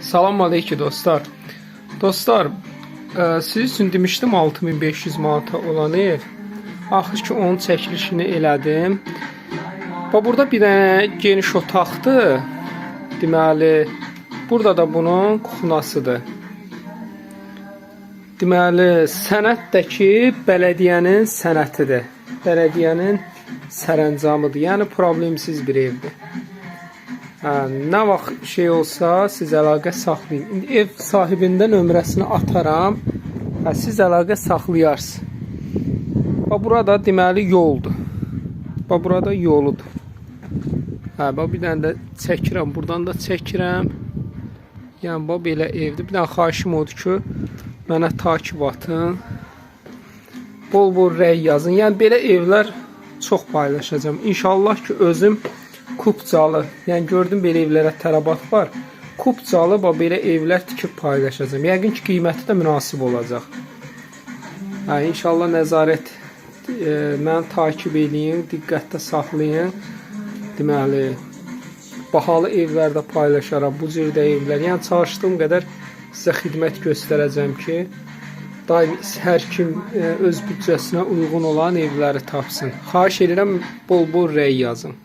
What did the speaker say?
Salam aleyküm dostlar. Dostlar, e, siz üçün demişdim 6500 manata olan ev. Axır ki onun çəkilişini elədim. Və burada bir dənə geniş otaqdır. Deməli, burada da bunun kuxnasıdır. Deməli, sənət də ki, bələdiyyənin sənətidir. Bələdiyyənin sərəncamıdır. Yəni problemsiz bir evdir. Hə, nə vaxt şey olsa, siz əlaqə saxlayın. İndi ev sahibindən nömrəsini ataram. Hə, siz əlaqə saxlayarsınız. Bax burada deməli yoldur. Bax burada yoludur. Hə, bax bir dənə də çəkirəm, burdan da çəkirəm. Yəni bax belə evdir. Bir dənə xahişim odur ki, mənə takib atın. Bol-bol rəy yazın. Yəni belə evlər çox paylaşacağam. İnşallah ki özüm Kupcalı. Yəni gördüm belə evlərə tələbat var. Kupcalı bax belə evlər tikib paylaşacağam. Yəqin ki qiyməti də münasib olacaq. Hə, inşallah nəzarət e, məni takib eləyin, diqqətdə saxlayın. Deməli, bahalı evlərdə paylaşaram, bu cürdə evlər. Yəni çalışdığım qədər sizə xidmət göstərəcəm ki, daim hər kim e, öz büdcəsinə uyğun olan evləri tapsın. Xahiş edirəm bol-bol rəy yazın.